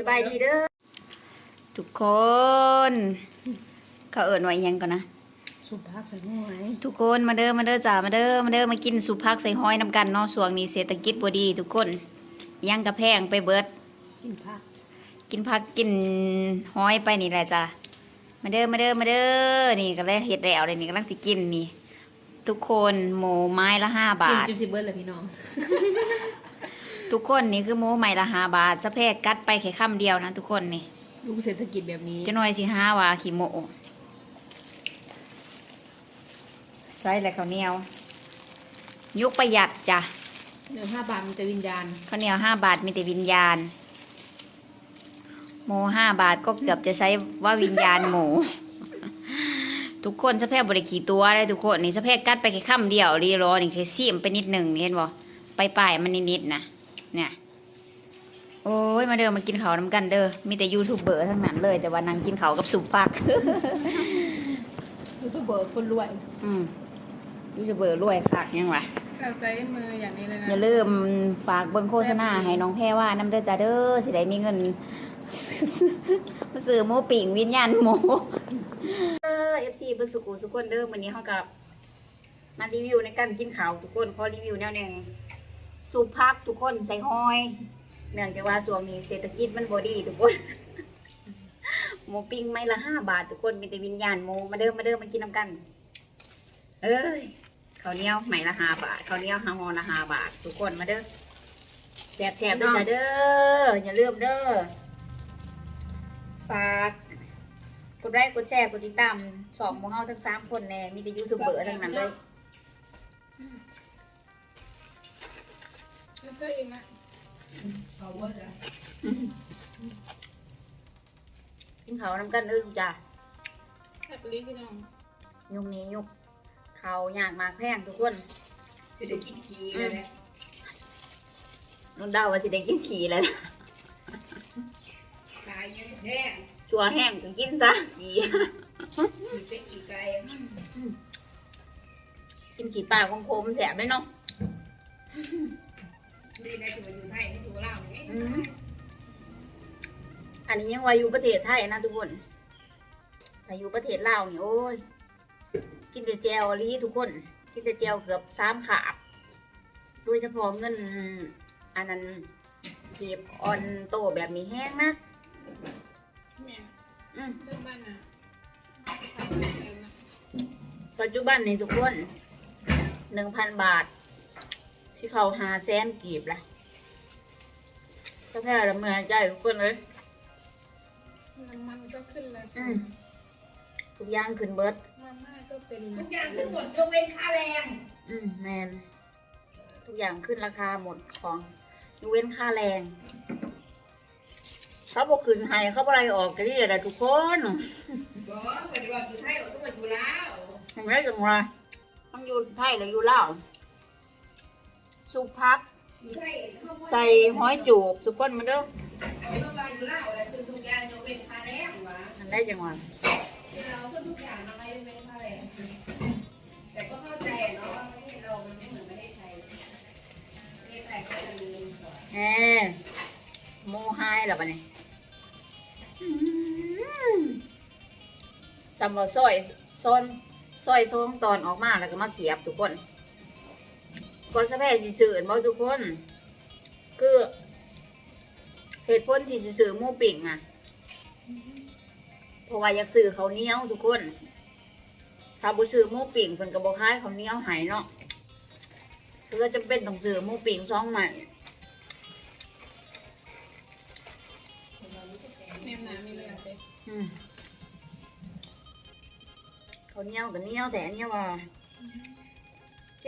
สบายดีเด้อทุกคน เขาเอิญไว้ยังก่อนนะ สุภาพใส่หน่อยทุกคนมาเด้อมาเด้อจ้ามาเด้อมาเด้อมากินสุพักใส่ห้อยน้ำกันเนาะช่วงนี้เศรษฐกิจบ่ดี ทุกคนยังกระแพงไปเบิด กินผักกินผักกินห้อยไปนี่แหละจ้ามาเด้อมาเด้อมาเด้อนี่ก็แล้วเฮ็ดแล้วเลยนี่กำลังสิกินนี่ ทุกคนหมูไม้ละห้าบากินทจุสิเบิร์ดเลยพี่น้อง ทุกคนนี่คือหมูไม้ละห้าบาทสะแพกกัดไปแค่คำเดียวนะทุกคนนี่ลูกเศรษฐกิจแบบนี้จะหน่อยสิห้าว่าขี้โมใส่อะไรข้าวเหนียว ยุคประหยัดจ้ะเนื้อห้าบาทมีแต่วิญญาณข้าวเหนียวห้าบาทมีแต่วิญญาณ หมูห้าบาทก็เกือบจะใช้ว่าวิญญาณหมู ทุกคนสะแพกบริขี่ตัวเลยทุกคนนี่สะแพกกัดไปแค่คำเดียวรีรอนี่แค่ซีมไปนิดหนึ่งนี่เห็นบ่ไปปลายๆมันนิดๆนะ เนี่ย โอ้ยมาเด้อมากินข้าวน้ำกันเด้อมีแต่ยูทูบเบอร์ทั้งนั้นเลย แต่ว่านางกินข้าวกับสุปฟักยูทูบเบอร์คนรวย อืมยูทูบเบอร์รวยคักยังวะเราใจมืออย่างนี้เลยนะอย่าลืมฝากเบิ่งโฆษณาให้น้องแพรว่าน้ำเด้อจ้าเด้อสิได้มีเงินมาซื้อหมูปิ่งวิญญาณหมูเออ FC เบิ่งสุกุสุกคนเด้อมื้อนี้เฮากับมารีวิวในการกินข้าวทุกคนขอรีวิวแนวหนึง สูพักทุกคนใส่ห้อย เนื่องจากว่าช่วงนี้เศรษฐกิจมันบ่ดีทุกคนหมูปิ้งไม้ละห้าบาททุกคนมีแต่วิญญาณหมูมาเด้อมาเด้อมากินน้ำกัน เอ้ยข้าวเหนียวใหม่ละห้าบาทข้าวเหนียวห้าหอละห้าบาท ทุกคนมาเด้อแสบๆด้วยจ้ะเด้ออย่าลืมเด้อฝากกดไลค์กดแชร์กดติดตามสองหมูเฮาทั้งสามคนแน่มีแต่ยูทูบเบอร์ทั้งนั้นเลย แล้วก็เองนะเขาว่าจะกินข้าวน้ำกันเด้อจ้ะแฮปปี้พี่น้องยุคนี้ยุคข้าวอยากมากแพงทุกคนจะได้กินขี้เลยนะน้องดาวว่าสิได้กินขี่เลยนะขายเงินแห้งชัวแห้งก็กินซะขี่ขี่เป็ดขี่ไก่กินขี่ปลาของคมแสบเลยเนาะ นี่ได้ถือว่าอยู่ไทยไม่ถือว่าลาวไงอืมอันนี้ยังว่าอยู่ประเทศไทยนะทุกคนถ้าอยู่ประเทศลาวนี่โอ้ย กินแต่แจวอลีทุกคน กินแต่แจวเกือบสามขาบ โดยเฉพาะเงิน อันนั้นเก็บออนโตแบบนี้แห้งนะแม่อืม เรื่องบ้านน่ะปัจจุบันนี่ทุกคนหนึ่งพันบาท ที่เขาหาแสนกีบละก็แค่ละเมื่อใจทุกคนเลยน้ำมันก็ขึ้นเลยอืมทุกอย่างขึ้นเบิดมาม่าก็เป็นทุกอย่างทั้งหมดยกเว้นค่าแรง อืมแมนทุกอย่างขึ้นราคาหมดของยกเว้นค่าแรง เขาบอกขึ้นให้เขาบอกอะไรออกกันนี่แหละทุกคนบอกว่าเดี๋ยวอยู่ไทยเราต้องมาอยู่ลาวเห็นไหมจังวะต้องอยู่ไทยหรืออยู่ลาว สุกพักอยู่ไทยใส่ห้อยจูบทุกคนมาเด้อต้องมาอยู่ลาวอะไรคือทุกอย่างยกเว้นค่าแรงวะมันได้จังวะเราก็ทุกอย่างทำไมยกเว้นค่าแรงแต่ก็เข้าใจเนาะว่าประเทศเรามันไม่เหมือนประเทศไทยประเทศไทยก็จะมีก่อนแหมโมไฮเหรอปะเนี่ยสำหรับซอยซอนซอยซองตอนออกมาแล้วก็มาเสียบทุกคน ก่อสะแพร่สิสื่อบ่ทุกคน คือเหตุผลที่สิสื่อหมูปิ่งอะเพราะว่าอยากสื่อเขาวเหนี้ยวทุกคนถ้าบุสื่อหมูปิ่งเพิ่นก็บ่คล้ายเขาวเหนี้ยวใหายเนาะเพื่อจำเป็นต้องสื่อหมูปิ่งซองใหม่ แมหนามีเลยอะเต้อืมเขาวเหนี้ยวกับเหนี้ยวแต่อันเนี้ยว่า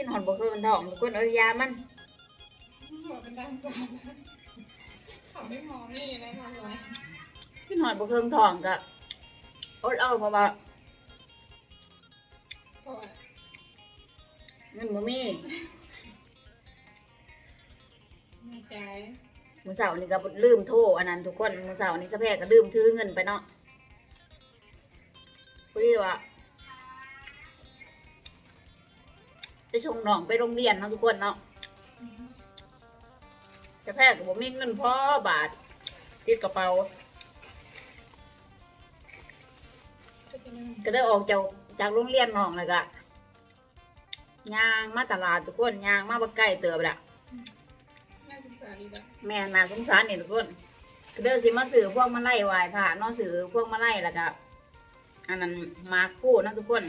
กินหอนบ่คือมันท้องทุกคนเอ้ยยามันหัวเป็นดังจานเขาไม่มองนี่นะทำไรกินหอนบ่คือท้องก็อดเอาเพราะว่าเพราะว่าเงินบ่มีแม่ใจมื้อเช้านี่ก็ลืมโทรอันนั้นทุกคนมื้อเช้านี่สะแพรก็ลืมถือเงินไปเนาะคุยว่า ไปชงน้องไปโรงเรียนเนาะทุกคนเนาะสะแพรก็บ่มีเงินพอบาทติดกระเป๋าจะเป็นยังไงก็ได้ออกจากจากโรงเรียนน้องเลยก็ย่างมาตลาดทุกคนย่างมาบักไก่เติบละน่าศึกษาดีแบบแม่น่าสงสารนี่ทุกคนก็เด้อสิมาซื้อพวกมาไล่วายผ่าเนอซื้อพวกมาไล่แล้วก็อันนั้นมากู้เนาะทุกคน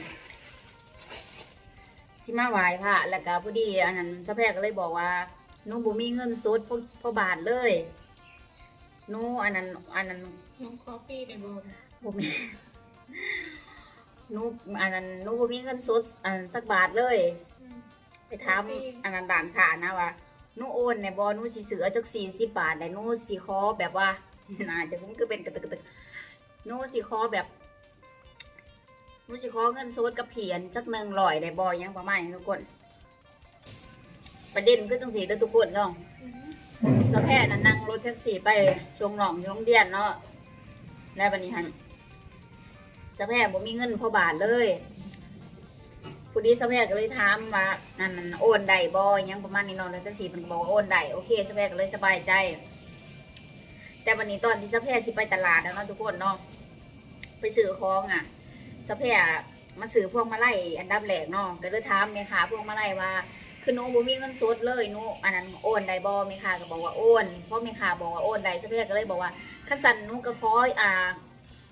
สิมาไหวายผ่าแล้วก็พอดีอันนั้นเจ้าแพรก็เลยบอกว่าหนูบ่มีเงินสดพอพอบาทเลยหนูอันนั้นอันนั้นน้องคอฟฟี่ในโบนบ่มีหนูอันนั้นหนูบ่มีเงินสดอันสักบาทเลย ไปถามอันนั้นด่านขานะว่าหนูโอนในบอหนูสิซื้อจักสี่สิบบาทแต่หนูสิขอแบบว่าน่าจะคงคือเป็นกระตึกกระตึกหนูสิขอแบบ หนูสิขอเงินสดกับเพียนจักหนึ่งร้อยได้บอยยังประมาณนี้ทุกคน ประเด็นคือต้องสีเด้อทุกคนเนาะสะแพทย์นั้นนั่งรถแท็กซี่ไปชงหนองชงเดียนเนาะแล้วบันนี้หันสะแพทย์บ่มีเงินพอบาทเลยผู้ดีสะแพทย์ก็เลยถามว่านั่นมันโอนได้บอิหยังประมาณนี้นาะแล้วจังซี่เพิ่นบอกว่าโอนได้โอเคสะแพทย์ก็เลยสบายใจ แต่วันนี้ตอนที่สะแพทย์สิไปตลาดแล้วเนาะทุกคนเนาะไปซื้อของอะ สะแพทย์มาซื้อพวงมาลัยอันดับแรกเนาะก็เลยถามแม่ค้าพวงมาลัยว่าคือหนูบ่มีเงินสดเลยหนูอันนั้นโอนได้บ่แม่ค้าก็บอกว่าโอนเพราะแม่ค้าบอกว่าโอนได้สะแพทย์ก็เลยบอกว่าคันสั่นหนูก็ขออ่า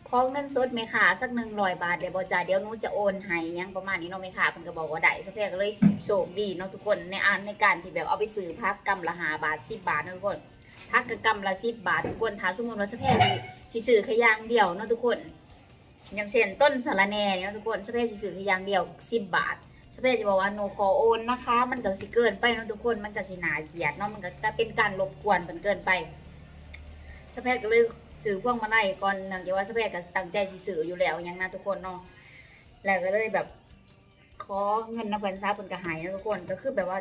ขอเงินสดแม่ค้าสักหนึ่งร้อยบาทเดี๋ยวบอจ่ายเดี๋ยวนูจะโอนให้ยังประมาณนี้เนาะแม่ค้าเพิ่นก็บอกว่าได้สักแพก็เลยโชคดีเนาะทุกคนในอันในการที่แบบเอาไปซื้อพักกำละหาบาทสิบบาทนะทุกคนพักกำละสิบบาททุกคนถ้าสมมติว่าสักแพสิสิซื้อแค่อย่างเดียวเนาะทุกคน อย่างเช่นต้นสาระแหน่เนี่ยเนะทุกคนสักแพสิซื้อแค่อย่างเดียวสิบบาทสักแพจะบอกว่าหนูขอโอนนะคะ มันก็สิเกินไปเนาะทุกคนมันก็สินาเกียดเนาะมันก็จะเป็นการรบกวนมันเกินไปสะแพทย์ก็เลยซื้อพวงมาลัยก่อนเนื่องจากว่าสะแพทย์ก็ตั้งใจสิซื้ออยู่แล้วอยังนะทุกคนเนาะแล้วก็เลยแบบขอเงินนะเพิ่นซาเพิ่นก็ใหายนะทุกคนก็คือแบบว่า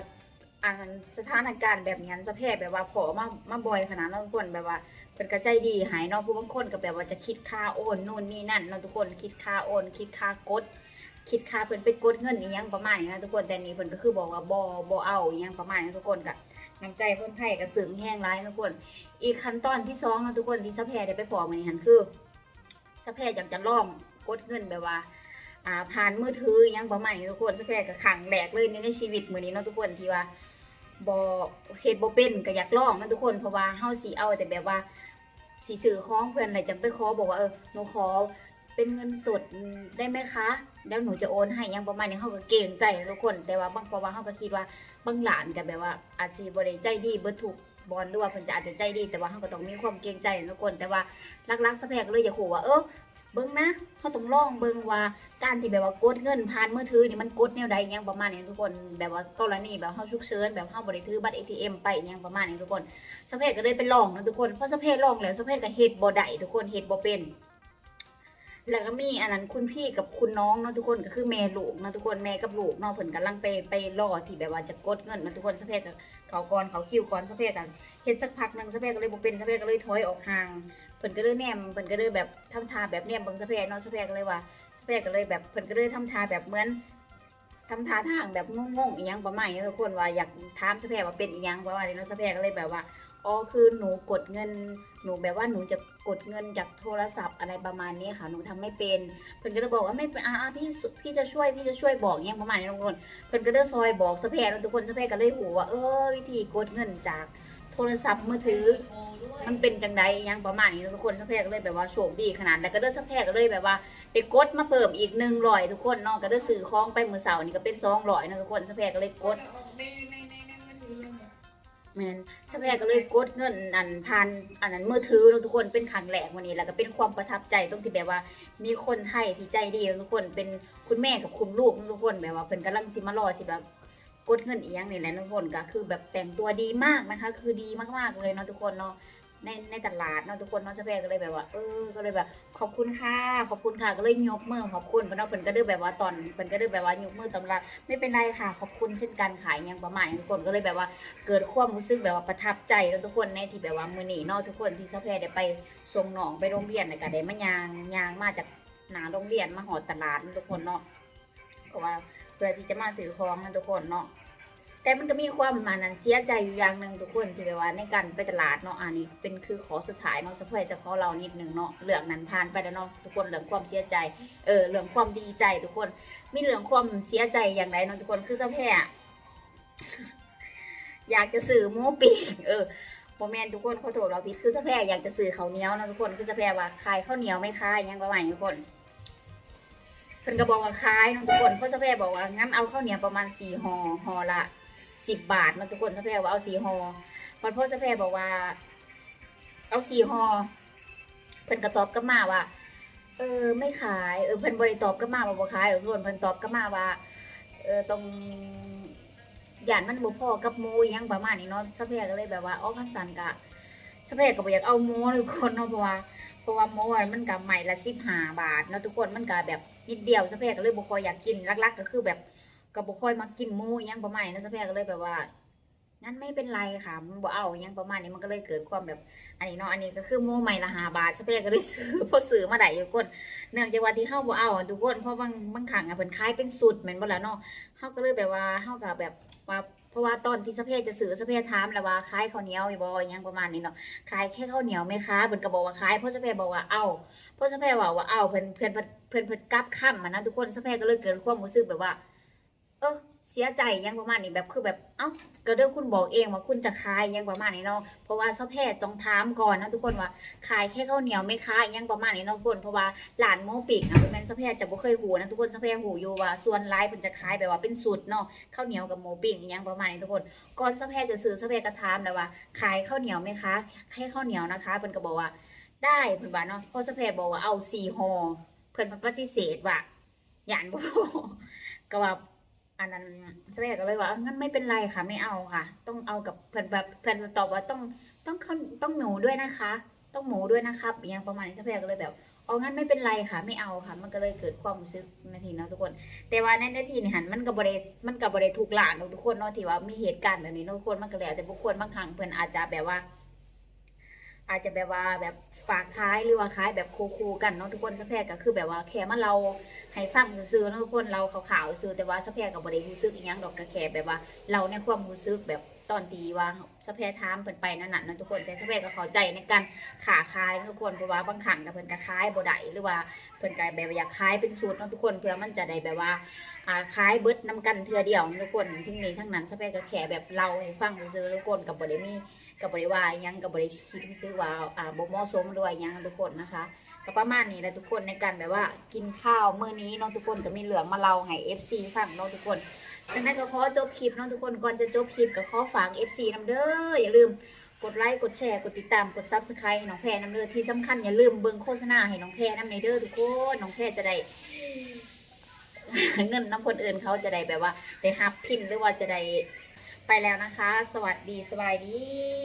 อันสถานการณ์แบบนี้สะแพทย์แบบว่าขอมามาบ่อยขนาดนั้นทุกคนแบบว่า เพิ่นก็ใจดีหายเนาะผู้บางคนก็แบบว่าจะคิดค่าโอนนู่นนี่นั่นเนาะทุกคนคิดค่าโอน คิดค่ากด คิดค่าเพิ่นไปกดเงินอีหยังประมาณนี้นะทุกคนแต่นี่เพิ่นก็คือบอกว่าบ่บ่เอาอีหยังประมาณนี้ทุกคนก็น้ำใจเพิ่นไทยก็สึงแห้งร้ายทุกคน อีกขั้นตอนที่สองนะทุกคนที่สะแพรได้ไปฟอกมันนี่หันคือสะแพรอยากจะล่องกดเงินแบบว่าอ่าผ่านมือถือยังประมาณนี้ทุกคนสะแพรกับขังแหลกเลยในในชีวิตมือนี้เนาะทุกคนที่ว่าบอเฮ็ดบ่เป็นก็อยากลองเนาะทุกคนเพราะว่าเฮาสิเอาแต่แบบว่า สีสื่อค้องเพื่อนอะไรจังไปขอบอกว่าเออหนูขอเป็นเงินสดได้ไหมคะ แล้วหนูจะโอนให้ยังประมาณนี้เขาก็เกรงใจทุกคน แต่ว่าบางเพราะว่าเขาก็คิดว่าบางหลานกับแบบว่า อาชีพบริใจดีเบิดทุกบอลด้วยเพิ่นจะอาจจะใจดีแต่ว่าเขาก็ต้องมีความเกรงใจทุกคนแต่ว่ารักๆสะแพกเลยอย่าขู่ว่าเออ เบิ่งนะเขาต้องลองเบิ่งว่าการที่แบบว่ากดเงินผ่านมือถือนี่มันกดแนวใดอหยังประมาณนี้ทุกคนแบบว่ากรณีแบบเฮาฉุกเฉินแบบเฮาบ่ได้ถือบัตร ATM ไปอหยังประมาณนี้ทุกคนสเพกก็เลยไปลองนะทุกคนเพราะสเพกลองแล้วสเพกก็เฮ็ดบ่ได้ทุกคนเฮ็ดบ่เป็นแล้วก็มีอันนั้นคุณพี่กับคุณน้องเนาะทุกคนก็คือแม่ลูกเนาะทุกคนแม่กับลูกเนาะเพิ่นกำลังไปไปรอที่แบบว่าจะกดเงินเนาะทุกคนสเพกเขาก่อนเขาคิวก่อนสเพกกันเฮ็ดสักพักหนึ่งสเพกก็เลยบ่เป็นสเพกก็เลยถอยออกห่าง เพิ่นก็เลยแนมเพิ่นก็เลยแบบทำท่าแบบแนมเบิ่งสะเพกเนาะสะเพกก็เลยว่าสะเพกก็เลยแบบเพิ่นก็เลยทำท่าแบบเหมือนทำท่าทางแบบงงๆอีหยังประมาณนี้ทุกคนว่าอยากถามสะเพกว่าเป็นอีหยังประมาณนี้เนาะสะเพกก็เลยแบบว่าอ๋อคือหนูกดเงิน หนูแบบว่าหนูจะกดเงินจากโทรศัพท์อะไรประมาณนี้ค่ะหนูทำไม่เป็นเพิ่นก็เลยบอกว่าไม่เป็นอ่าพี่พี่จะช่วยพี่จะช่วยบอกอีหยังประมาณนี้ทุกคนเพิ่นก็เลยซอยบอกสะเพกแล้วทุกคนสะเพกก็เลยหูว่าเออวิธีกดเงินจาก โทรศัพท์มือถือ มันเป็นจังใดยังประมาณนี้ทุกคนสะแพรก็เลยแบบว่าโชคดีขนาดแล้วก็เด้อสะแพรก็เลยแบบว่าไปกดมาเพิ่มอีกหนึ่งร้อยทุกคนเนาะก็เด้อซื้อของไปมือเสาร์นี่ก็เป็นสองร้อยนะทุกคนสะแพรก็เลยกดในในในในมันถือเลยเนี่ยแมนสะแพรก็เลยกดเงินอันพันอันนั้นมือถือเนาะทุกคนเป็นครั้งแรกวันนี้แล้วก็เป็นความประทับใจตรงที่แบบว่า มีคนไทยที่ใจดีทุกคนเป็นคุณแม่กับคุณลูกทุกคนแบบว่าเพิ่นกำลังสิมารอสิแบบ กดเงินเอียงนี่แหละทุกคนก็คือแบบแต่งตัวดีมากนะคะ คือดีมากๆเลยเนาะทุกคนเนาะในในตลาดเนาะทุกคนเนาะสะแพรก็เลยแบบว่าเออก็เลยแบบ ขอบคุณค่ะขอบคุณค่ะก็เลยยกมือขอบคุณเพราะเนาะเพิ่นก็ได้แบบว่าตอนเพิ่นก็ได้แบบว่ายกมือตำราไม่เป็นไรค่ะ ขอบคุณเช่นกันขายยังประมาณทุกคนก็เลยแบบว่าเกิดความรู้สึกแบบว่าประทับใจแล้วทุกคนในที่แบบว่ามื้อนี้เนาะทุกคนที่สะแพรได้ไปส่งหนองไปโรงเรียนแล้วก็ได้มายางยางมาจากหนาโรงเรียนมาหอดตลาดทุกคนเนาะเพราะว่า เพื่อที่จะมาซื้อของนะทุกคนเนาะแต่มันก็มีความมันนั้นเสียใจอยู่อย่างหนึ่งทุกคนที่แบบว่าในการไปตลาดเนาะอันนี้เป็นคือขอสุดท้ายเนาะสะเพยจะขอเรานิดหนึ่งเนาะเรื่องนั้นผ่านไปแล้วเนาะทุกคนเรื่องความเสียใจเออเรื่องความดีใจทุกคนมีเรื่องความเสียใจอย่างไรเนาะทุกคนคือสะเพยออยากจะสื่อหมูปีกเออโมเมนทุกคนเขาโทษเราผิดคือสะเพยอยากจะสื่อเขาเหนียวนะทุกคนคือสะเพยว่าขายข้าวเหนียวไม่ขายยังประมาณทุกคน พิ่นก็บอกว่าขายเนาะทุกคนเพราะเจ้าแพรบอกว่างั้นเอาข้าวเหนียวประมาณสี่ห่อห่อละสิบบาทเนทุกคนเจ้าแพรว่าเอาสี่ห่อพอพ่อเจ้าแพรบอกว่า เอาสี่ห่อเพิ่นก็ตอบกลับมาว่า เออไม่ขายเออเพิ่นบริตอบกลับมาว่าบ่ขายหรอกทุกคนเพิ่นตอบกลับมาว่าเออตรงหย่านมันบ่พอกับมูยังประมาณนี้เนาะเจ้าแพรก็เลยแบบว่าอ๋อคันสันกะเจ้าแพรก็บ่อยากเอาหมูทุกคนเนาะเพราะว่าเพราะว่ามูมันกับใหม่ละสิบห้าบาทเนาะทุกคนมันก็แบบ นิดเดียวสะแพรก็เลยบุคอยอยากกินลักๆก็คือแบบกับบุคอยมากินหมูอหยังประมาณนี้นะสะแพรก็เลยแบบว่า นั่นไม่เป็นไรค่ะ มันบ่เอายังประมาณนี้มันก็เลยเกิดความแบบ อันนี้เนาะ อันนี้ก็คือหมูใหม่ละหาบาทสะเพกก็เลยซื้อพอซื้อมาได้อยู่คนเนื่องจากว่าที่เฮาบ่เอาทุกคนเพราะบางบางครั้งอะเพิ่นขายเป็นสูตรแม่นบ่ล่ะเนาะเฮาก็เลยแบบว่าเฮาก็แบบว่าเพราะว่าตอนที่สเพกจะซื้อสเพกถามแล้วว่าขายข้าวเหนียวอยู่บ่อหยังประมาณนี้เนาะขายแค่ข้าวเหนียวไหมคะเพิ่นก็บอกว่าขายเพราะเจ้าแพรบอกว่าเอาเพราะเจ้าแพรบอกว่าเอาเพิ่นเพิ่นเพิ่นเพิ่นเพิ่นกลับค่ำมานะทุกคนเจ้าแพรก็เลยเกิดความรู้สึกแบบว่า เออ เสียใจยังประมาณนี้แบบคือแบบเอ้าก็เรื่องคุณบอกเองว่าคุณจะขายยังประมาณนี้เนาะเพราะว่าเจ้าแพรต้องถามก่อนนะทุกคนว่าขายแค่ข้าวเหนียวไหมคะยังประมาณนี้เนาะทุกคนเพราะว่าหลานโมปิกนะเป็นเจ้าแพรจะบ่เคยหูนะทุกคนเจ้าแพรหูอยู่ว่าส่วนร้ายเพิ่นจะขายแบบว่าเป็นสูตรเนาะข้าวเหนียวกับโมปิกยังประมาณนี้ทุกคนก่อนเจ้าแพรจะซื้อเจ้าแพรก็ถามแล้วว่าขายข้าวเหนียวไหมคะแค่ข้าวเหนียวนะคะเพิ่นก็บอกว่าได้เพิ่นว่าเนาะเพราะเจ้าแพรบอกว่าเอาสี่ห่อเพิ่นปฏิเสธว่าหยานบ่ก็ว่า อันนั้นเจ้าแพรก็เลยว่างั้นไม่เป็นไรค่ะ ไม่เอาค่ะ ต้องเอากับเพิ่อนแบบเพิ่อนตอบว่าต้องต้องข้าต้องหมูด้วยนะคะ ต้องหมูด้วยนะครับอย่างประมาณนี้เจ้าแพรก็เลยแบบเอางั้นไม่เป็นไรค่ะ ไม่เอาค่ะ มันก็เลยเกิดความรู้สึกนาทีเนาะทุกคน แต่ว่าในนาทีนี่หันมันก็บบริมันก็บบริถูกหลานทุกคนเนาะที่ว่ามีเหตุการณ์แบบนี้ทุกคนมันก็แล้วแต่บุคคลบางครั้งเพิ่อนอาจจะแบบว่า อาจจะแบบว่าแบบฝากท้ายหรือว่าคล้ายแบบคูๆกันเนาะทุกคนสะแพรก็คือแบบว่าแค่มาเราให้ฟังซื่อเนาะทุกคนเราขาวๆซื่อแต่ว่าสะแพรก็บ่ได้รู้สึกอีหยังดอกก็แค่แบบว่าเราในความรู้สึกแบบตอนตีว่าสะแพรถามเพิ่นไปนั่นน่ะเนาะทุกคนแต่สะแพรก็เข้าใจในการขาขายเนาะทุกคนเพราะว่าบางครั้งก็เพิ่นก็ขายบ่ได้หรือว่าเพิ่นก็แบบอยากขายเป็นสูตรเนาะทุกคนเพื่อมันจะได้แบบว่าอ่าขายเบิดนำกันเทือเดียวทุกคนทั้งนี้ทั้งนั้นสเปกก็แค่แบบเราให้ฟังซื้อทุกคนกับบริมี กับบริวาหยังกับบริคิดซื้อว่าอ่าบ่เหมาะสมด้วยยังทุกคนนะคะก็ประมาณนี้แหละทุกคนในการแบบว่ากินข้าวมื้อนี้น้องทุกคนก็มีเหลืองมาเล่าให้ FC ฟังเนาะทุกคนดังนั้นก็ขอจบคลิปเนาะทุกคนก่อนจะจบคลิปก็ขอฝาก FC นำเด้ออย่าลืมกดไลค์กดแชร์กดติดตามกด Subscribe ให้น้องแพรน้ำเด้อที่สำคัญอย่าลืมเบิ่งโฆษณาให้น้องแพรน้ำในเด้อทุกคนน้องแพรจะได้เงินน้ำคนอื่นเขาจะได้แบบว่าได้ฮับพินหรือว่าจะได้ไปแล้วนะคะ สวัสดีสบายดี